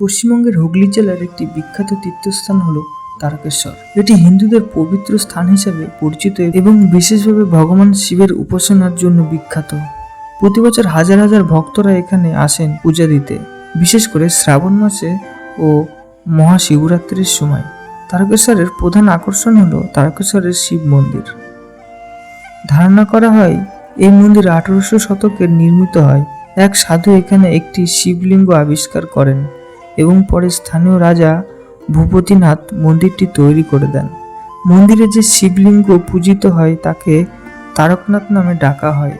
পশ্চিমবঙ্গের হুগলি জেলার একটি বিখ্যাত তীর্থস্থান হল তারকেশ্বর। এটি হিন্দুদের পবিত্র স্থান হিসেবে পরিচিত এবং বিশেষভাবে ভগবান শিবের উপাসনার জন্য বিখ্যাত। প্রতি বছর হাজার হাজার ভক্তরা এখানে আসেন পূজা দিতে, বিশেষ করে শ্রাবণ মাসে ও মহাশিবরাত্রির সময়। তারকেশ্বরের প্রধান আকর্ষণ হল তারকেশ্বরের শিব মন্দির। ধারণা করা হয়, এই মন্দির আঠারোশো শতকে নির্মিত হয়। এক সাধু এখানে একটি শিবলিঙ্গ আবিষ্কার করেন। এবং পরে স্থানীয় রাজা ভূপতিনাথ মন্দিরটি তৈরি করে দেন। মন্দিরে যে শিবলিঙ্গ পূজিত হয়, তাকে তারকনাথ নামে ডাকা হয়।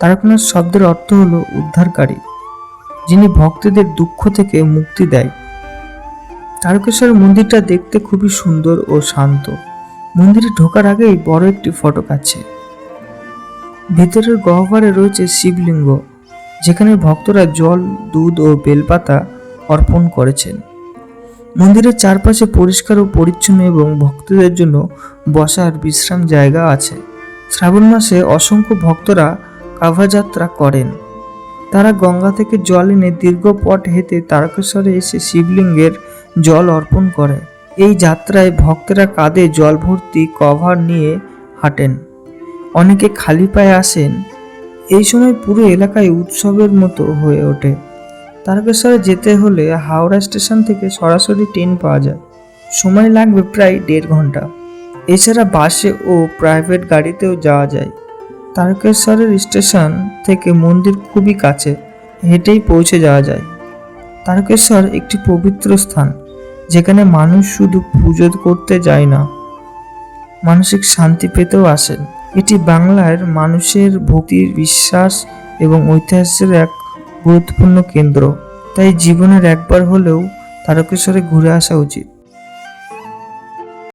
তারকনাথ শব্দের অর্থ হলো উদ্ধারকারী, যিনি ভক্তদের দুঃখ থেকে মুক্তি দেয়। তারকেশ্বর মন্দিরটা দেখতে খুবই সুন্দর ও শান্ত। মন্দিরে ঢোকার আগেই বড় একটি ফটক আছে। ভেতরের গহ্বরে রয়েছে শিবলিঙ্গ, যেখানে ভক্তরা জল, দুধ ও বেলপাতা অর্পণ করেছেন। মন্দিরের চারপাশে পরিষ্কার ও পরিচ্ছন্ন এবং ভক্তদের জন্য বসার বিশ্রাম জায়গা আছে। শ্রাবণ মাসে অসংখ্য ভক্তরা কাভাযাত্রা করেন। তারা গঙ্গা থেকে জল এনে দীর্ঘ পথ হেঁটে তারকেশ্বরে এসে শিবলিঙ্গের জল অর্পণ করে। এই যাত্রায় ভক্তরা কাঁধে জল ভর্তি কভার নিয়ে হাঁটেন। অনেকে খালি পায়ে আসেন। এই সময় পুরো এলাকায় উৎসবের মতো হয়ে ওঠে। তারকেশ্বরে যেতে হলে হাওড়া স্টেশন থেকে সরাসরি ট্রেন পাওয়া যায়। সময় লাগবে প্রায় দেড় ঘণ্টা। এছাড়া বাসে ও প্রাইভেট গাড়িতেও যাওয়া যায়। তারকেশ্বরের স্টেশন থেকে মন্দির খুবই কাছে, হেঁটেই পৌঁছে যাওয়া যায়। তারকেশ্বর একটি পবিত্র স্থান, যেখানে মানুষ শুধু পুজো করতে যায় না, মানসিক শান্তি পেতেও আসেন। এটি বাংলার মানুষের ভক্তির বিশ্বাস এবং ঐতিহাসিকের এক গুরুত্বপূর্ণ কেন্দ্র। তাই জীবনের একবার হলেও তারকেশ্বরে ঘুরে আসা উচিত।